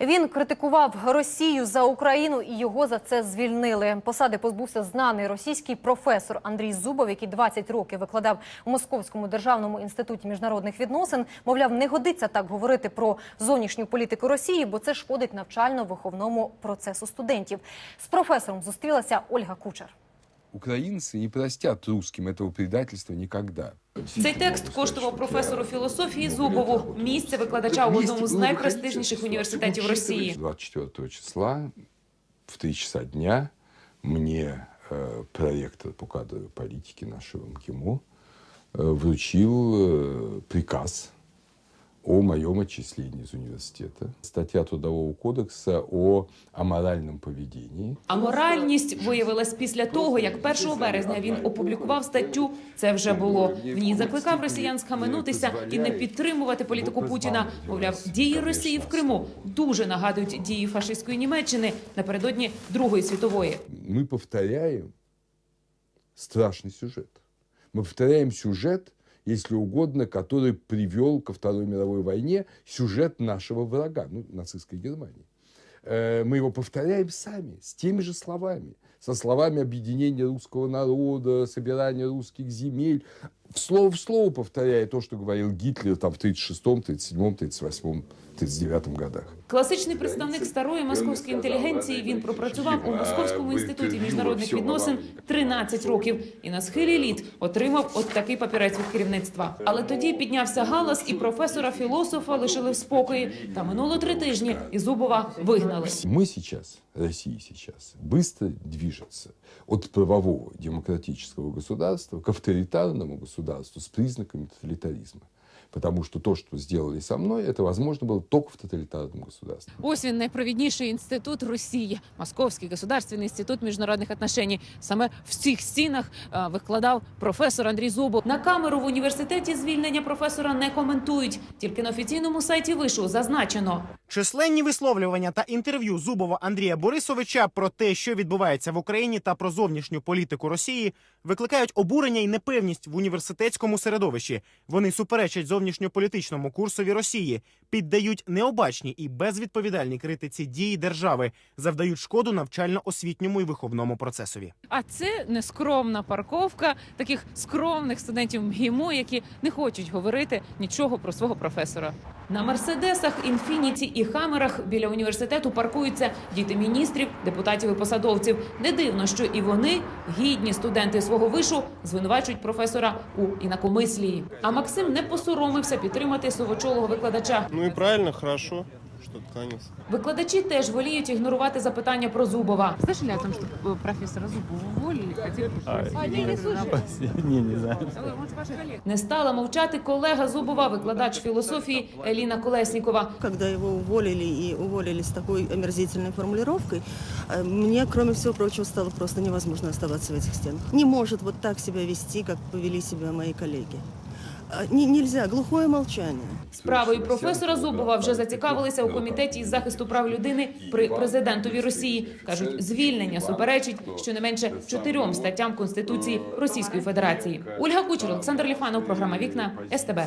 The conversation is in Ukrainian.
Він критикував Росію за Україну і його за це звільнили. Посади позбувся знаний російський професор Андрій Зубов, який 20 років викладав у Московському державному інституті міжнародних відносин. Мовляв, не годиться так говорити про зовнішню політику Росії, бо це шкодить навчально-виховному процесу студентів. З професором зустрілася Ольга Кучер. Украинцы не простят русским этого предательства никогда. Цей текст коштував професору філософії Зубову місце викладача у одному з найпрестижніших університетів Росії. 24 числа в 3 часа дня мне э, проректор по кадровой политике нашего МКИМО э, вручил э, приказ о моем отчислении из университета. Статья Трудового кодекса о аморальном поведении. А моральність виявилась після того, як 1 березня він опублікував статтю. Це вже було в ній. Закликав росіян схаменутися і не підтримувати політику Путіна. Мовляв, дії Росії в Криму дуже нагадують дії фашистської Німеччини напередодні Другої світової. мы повторяем страшный сюжет. Мы повторяем сюжет, Если угодно, который привел ко Второй мировой войне сюжет нашего врага, ну, нацистской Германии. Э, Мы его повторяем сами, с теми же словами, со словами объединения русского народа, собирания русских земель, слово в слово повторяя то, что говорил Гитлер там, в 1936, 1937, 1938, 1939 годах. Класичний представник старої московської інтелігенції. Він пропрацював у Московському інституті міжнародних відносин 13 років і на схилі літ отримав от такий папірець від керівництва. Але тоді піднявся галас, і професора філософа лишили в спокої. Та минуло три тижні, і Зубова вигнали. Мы сейчас, Россия сейчас, быстро движется от правового демократического государства к авторитарному государству с признаками тоталитаризма. Потому что то, что сделали со мной, это возможно было только в тоталитарном государстве. Ось він найпровідніший інститут Росії, Московський государственний інститут міжнародних отношень. Саме в цих стінах викладав професор Андрій Зубов. На камеру в університеті звільнення професора не коментують. Тільки на офіційному сайті вишу зазначено. Численні висловлювання та інтерв'ю Зубова Андрія Борисовича про те, що відбувається в Україні та про зовнішню політику Росії, викликають обурення і непевність в університетському середовищі. Вони суперечать зовнішньополітичному курсові Росії, піддають необачній і безвідповідальній критиці дії держави, завдають шкоду навчально-освітньому і виховному процесові. А це нескромна парковка таких скромних студентів МГІМО, які не хочуть говорити нічого про свого професора. На мерседесах, інфініті і хамерах біля університету паркуються діти міністрів, депутатів і посадовців. Не дивно, що і вони, гідні студенти свого вишу, звинувачують професора у інакомислії. А Максим не посоромився підтримати совочолого викладача. Ну и правильно, хорошо, что танец. Викладачі теж воліють ігнорувати запитання про Зубова. Слышали о том, что професора Зубова уволили? Не, не знаю. Не стала мовчати колега Зубова, викладач філософії Еліна Колеснікова. Когда его уволили и уволили с такой омерзительной формулировкой, э, мне, кроме всего прочего, стало просто невозможно оставаться в этих стенах. Не может вот так себя вести, как повели себя мои коллеги. Не- нельзя, глухое молчание. Справою професора Зубова вже зацікавилися у комітеті із захисту прав людини при президентові Росії. кажуть, звільнення суперечить щонайменше чотирьом статтям Конституції Російської Федерації. Ольга Кучер, Олександр Ліфанов, програма Вікна СТБ.